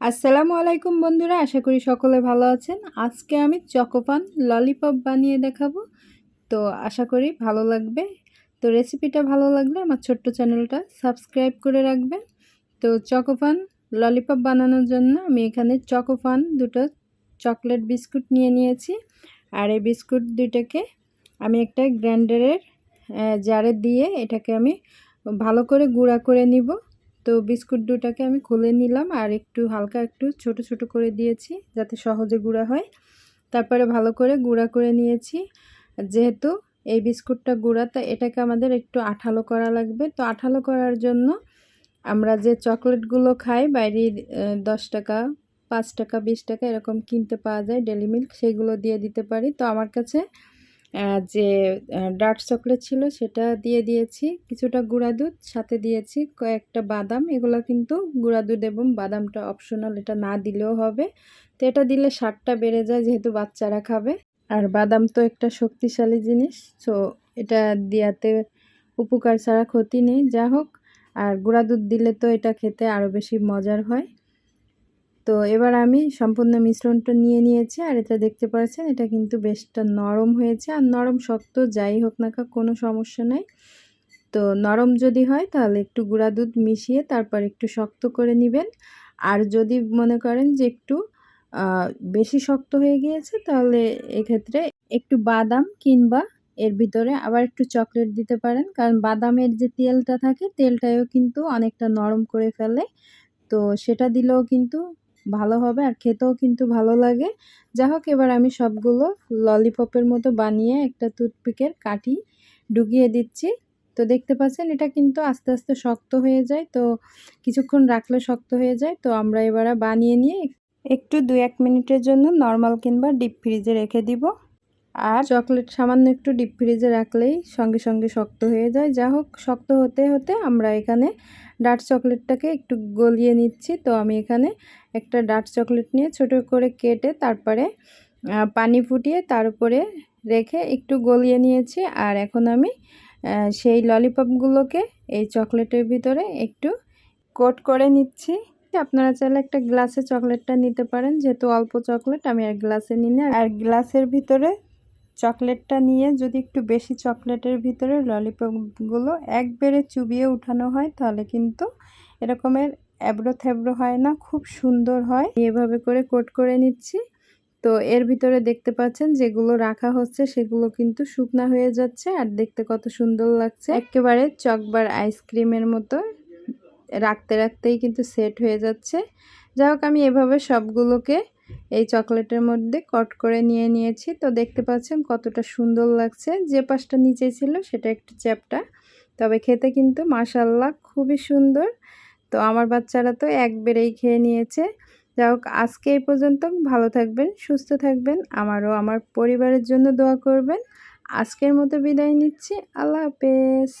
আসসালামু আলাইকুম বন্ধুরা, আশা করি সকলে ভালো আছেন। আজকে আমি চকোপান ললিপপ বানিয়ে দেখাবো। তো আশা করি ভালো লাগবে। তো রেসিপিটা ভালো লাগলে আমার ছোট্ট চ্যানেলটা সাবস্ক্রাইব করে রাখবেন। তো চকোপান ললিপপ বানানোর জন্য আমি এখানে চকোপান দুটো চকলেট বিস্কুট নিয়ে নিয়েছি। আর এই বিস্কুট দুইটাকে আমি একটা গ্রাইন্ডারের জারে দিয়ে এটাকে আমি ভালো করে গুঁড়া করে নিব। তো বিস্কুট দুটাকে আমি খুলে নিলাম আর একটু হালকা একটু ছোট ছোট করে দিয়েছি যাতে সহজে গুঁড়া হয়। তারপরে ভালো করে গুঁড়া করে নিয়েছি। যেহেতু এই বিস্কুটটা গুঁড়া, তা এটাকে আমাদের একটু আঠালো করা লাগবে। তো আঠালো করার জন্য আমরা যে চকলেটগুলো খাই বাইরে দশ টাকা, পাঁচ টাকা, বিশ টাকা এরকম কিনতে পাওয়া যায় ডেলি মিল্ক, সেগুলো দিয়ে দিতে পারি। তো আমার কাছে যে ডার্ক চকলেট ছিল সেটা দিয়ে দিয়েছি। কিছুটা গুঁড়া দুধ, সাথে দিয়েছি কয়েকটা বাদাম। এগুলো কিন্তু গুঁড়া দুধ এবং বাদামটা অপশনাল এটা না দিলেও হবে। তো এটা দিলে স্বাদটা বেড়ে যায় যেহেতু বাচ্চারা খাবে। আর বাদাম তো একটা শক্তিশালী জিনিস, তো এটা দেওয়াতে উপকার ছাড়া ক্ষতি নেই। যা হোক, আর গুঁড়া দুধ দিলে তো এটা খেতে আরও বেশি মজার হয়। তো এবার আমি সম্পূর্ণ মিশ্রণটা নিয়ে নিয়েছি আর এটা দেখতে পাচ্ছেন, এটা কিন্তু বেশটা নরম হয়েছে আর নরম শক্ত যাই হোক না কোনো সমস্যা নাই। তো নরম যদি হয় তাহলে একটু গুঁড়া দুধ মিশিয়ে তারপর একটু শক্ত করে নেবেন। আর যদি মনে করেন যে একটু বেশি শক্ত হয়ে গিয়েছে তাহলে এক্ষেত্রে একটু বাদাম কিংবা এর ভিতরে আবার একটু চকলেট দিতে পারেন। কারণ বাদামের যে তেলটা থাকে তেলটাও কিন্তু অনেকটা নরম করে ফেলে। তো সেটা দিলেও কিন্তু ভালো হবে আর খেতেও কিন্তু ভালো লাগে। যা হোক এবার আমি সবগুলো ললিপপের মতো বানিয়ে একটা টুথপিকের কাঠি ডুগিয়ে দিচ্ছি। তো দেখতে পাচ্ছেন, এটা কিন্তু আস্তে আস্তে শক্ত হয়ে যায়। তো কিছুক্ষণ রাখলে শক্ত হয়ে যায়। তো আমরা এবার বানিয়ে নিয়ে একটু দু এক মিনিটের জন্য নর্মাল কিংবা ডিপ ফ্রিজে রেখে দিব। আর চকলেট সামান্য একটু ডিপ ফ্রিজে রাখলেই সঙ্গে সঙ্গে শক্ত হয়ে যায়। যা হোক, শক্ত হতে হতে আমরা এখানে ডার্ক চকলেটটাকে একটু গলিয়ে নিচ্ছি। তো আমি এখানে একটা ডার্ক চকলেট নিয়ে ছোট করে কেটে তারপরে পানি ফুটিয়ে তার উপরে রেখে একটু গলিয়ে নিয়েছি। আর এখন আমি সেই ললিপপগুলোকে এই চকলেটের ভিতরে একটু কোট করে নিচ্ছি। আপনারা চাইলে একটা গ্লাসে চকলেটটা নিতে পারেন। যেহেতু অল্প চকলেট, আমি আর গ্লাসে নিই আর গ্লাসের ভিতরে চকলেটটা নিয়ে যদি একটু বেশি চকলেটের ভিতরে ললিপপগুলো একবারে চুবিয়ে উঠানো হয়, তাহলে কিন্তু এরকমের এবড়ো থেবড়ো হয় না, খুব সুন্দর হয়। এভাবে করে কোট করে নিচ্ছি। তো এর ভিতরে দেখতে পাচ্ছেন যেগুলো রাখা হচ্ছে, সেগুলো কিন্তু শুকনা হয়ে যাচ্ছে আর দেখতে কত সুন্দর লাগছে। একেবারে চকবার আইসক্রিমের মতো রাখতে রাখতেই কিন্তু সেট হয়ে যাচ্ছে। যাই হোক, আমি এভাবে সবগুলোকে এই চকলেটের মধ্যে কট করে নিয়ে নিয়েছি। তো দেখতে পাচ্ছেন কতটা সুন্দর লাগছে। যে পাশটা নিচে ছিল সেটা একটু চ্যাপটা। তবে খেতে কিন্তু মাসাল্লাহ খুবই সুন্দর। তো আমার বাচ্চারা তো একবারেই খেয়ে নিয়েছে। যাই হোক, আজকে এই পর্যন্ত ভালো থাকবেন, সুস্থ থাকবেন। আমারও আমার পরিবারের জন্য দোয়া করবেন। আজকের মতো বিদায় নিচ্ছি। আল্লাহ হাফেজ।